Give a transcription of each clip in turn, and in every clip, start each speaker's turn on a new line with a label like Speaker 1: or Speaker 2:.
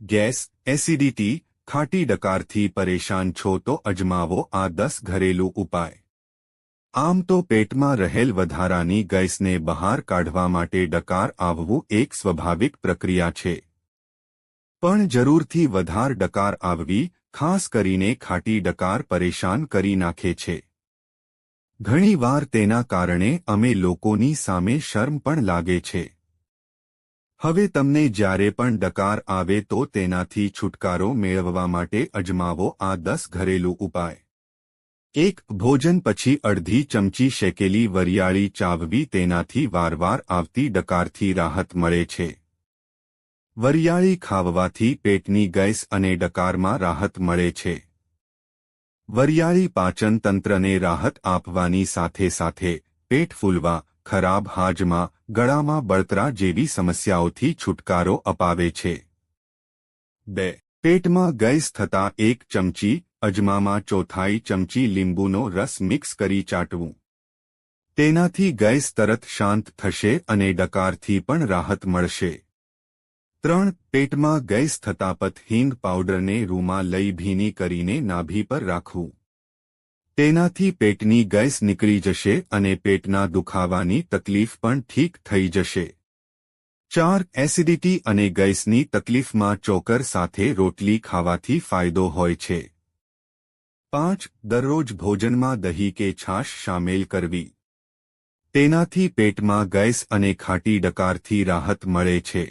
Speaker 1: Gas, acidity, ખાટી ડકારથી પરેશાન છો તો અજમાવો આ દસ ઘરેલું ઉપાય. આમ તો પેટમાં રહેલ વધારાની ગેસને બહાર કાઢવા માટે ડકાર આવવું એક સ્વાભાવિક પ્રક્રિયા છે. પણ જરૂરથી વધાર ડકાર આવવી, ખાસ કરીને ખાટી ડકાર પરેશાન કરી નાખે છે. ઘણીવાર તેના કારણે અમે લોકોની સામે શર્મ પણ લાગે છે. હવે તમને જ્યારે પણ ડકાર આવે તો તેનાથી છુટકારો મેળવવા માટે અજમાવો આ દસ ઘરેલું ઉપાય. એક, ભોજન પછી અડધી ચમચી શેકેલી વરિયાળી ચાવવી તેનાથી વારવાર આવતી ડકારથી રાહત મળે છે. વરિયાળી ખાવવાથી પેટની ગેસ અને ડકારમાં રાહત મળે છે. વરિયાળી પાચન તંત્રને રાહત આપવાની સાથે સાથે પેટ ફૂલવા ખરાબ હાજમાં, ગળામાં બળતરા જેવી સમસ્યાઓથી છુટકારો અપાવે છે. બે. પેટમાં ગેસ થતા એક ચમચી, અજમામાં ચોથાઈ ચમચી લીંબુનો રસ મિક્સ કરી ચાટવું. તેનાથી ગેસ તરત શાંત થશે અને ડકારથી પણ રાહત મળશે. ત્રણ. પેટમાં ગેસ થતા પથ હિંગ પાવડરને રૂમાં લઈ ભીની કરીને નાભી પર રાખવું. તેનાથી પેટની ગેસ નીકળી જશે અને પેટના દુખાવાની તકલીફ પણ ઠીક થઈ જશે. ચાર, એસિડિટી અને ગેસની તકલીફમાં ચોકર સાથે રોટલી ખાવાથી ફાયદો હોય છે. પાંચ, દરરોજ ભોજનમાં દહીં કે છાશ સામેલ કરવી. તેનાથી પેટમાં ગેસ અને ખાટી ડકારથી રાહત મળે છે.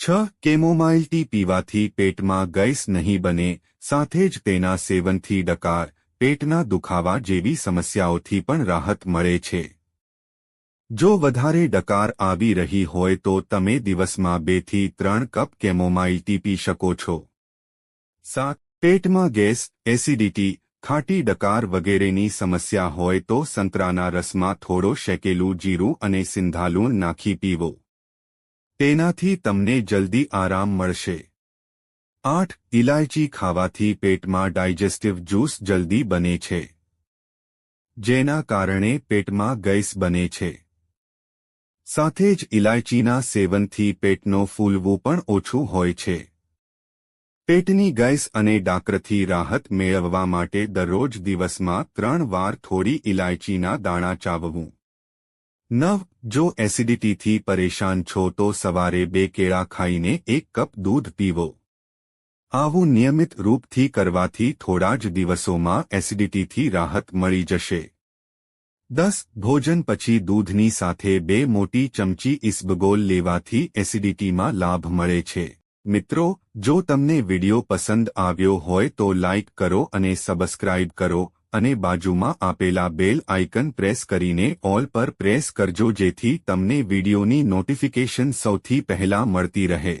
Speaker 1: છ કેમોમાઇલ ટી પીવાથી પેટમાં ગેસ નહીં બને, સાથે જ તેના સેવનથી ડકાર પેટના દુખાવા જેવી સમસ્યાઓથી પણ રાહત મળે છે. જો વધારે ડકાર આવી રહી હોય તો તમે દિવસમાં બેથી ત્રણ કપ કેમોમાઇલ ટી પી શકો છો. સાત, પેટમાં ગેસ, એસિડિટી, ખાટી ડકાર વગેરેની સમસ્યા હોય તો સંતરાના રસમાં થોડો શેકેલું જીરું અને સિંધાલુણ નાખી પીવો. તેનાથી તમને જલ્દી આરામ મળશે. આઠ ઇલાયચી ખાવાથી પેટમાં ડાયજેસ્ટિવ જ્યુસ જલ્દી બને છે. જેના કારણે પેટમાં ગેસ બને છે. સાથે જ ઇલાયચીના સેવનથી પેટનો ફૂલવું પણ ઓછું હોય છે. પેટની ગેસ અને ડાકરથી રાહત મેળવવા માટે દરરોજ દિવસમાં ત્રણ વાર થોડી ઇલાયચીના દાણા ચાવવું. નવ, જો એસિડિટીથી પરેશાન છો તો સવારે બે કેળા ખાઈને એક કપ દૂધ પીવો. આવું નિયમિત રૂપથી કરવાથી થોડા જ દિવસોમાં એસિડિટીથી રાહત મળી જશે. દસ, ભોજન પછી દૂધની સાથે બે મોટી ચમચી ઇસ્બગોલ લેવાથી એસિડિટીમાં લાભ મળે છે. મિત્રો, જો તમને વિડિયો પસંદ આવ્યો હોય તો લાઇક કરો અને સબસ્ક્રાઇબ કરો અને બાજુમાં આપેલા બેલ આઇકન પ્રેસ કરીને ઓલ પર પ્રેસ કરજો જેથી તમને વિડિયોની નોટિફિકેશન સૌથી પહેલા મળતી રહે.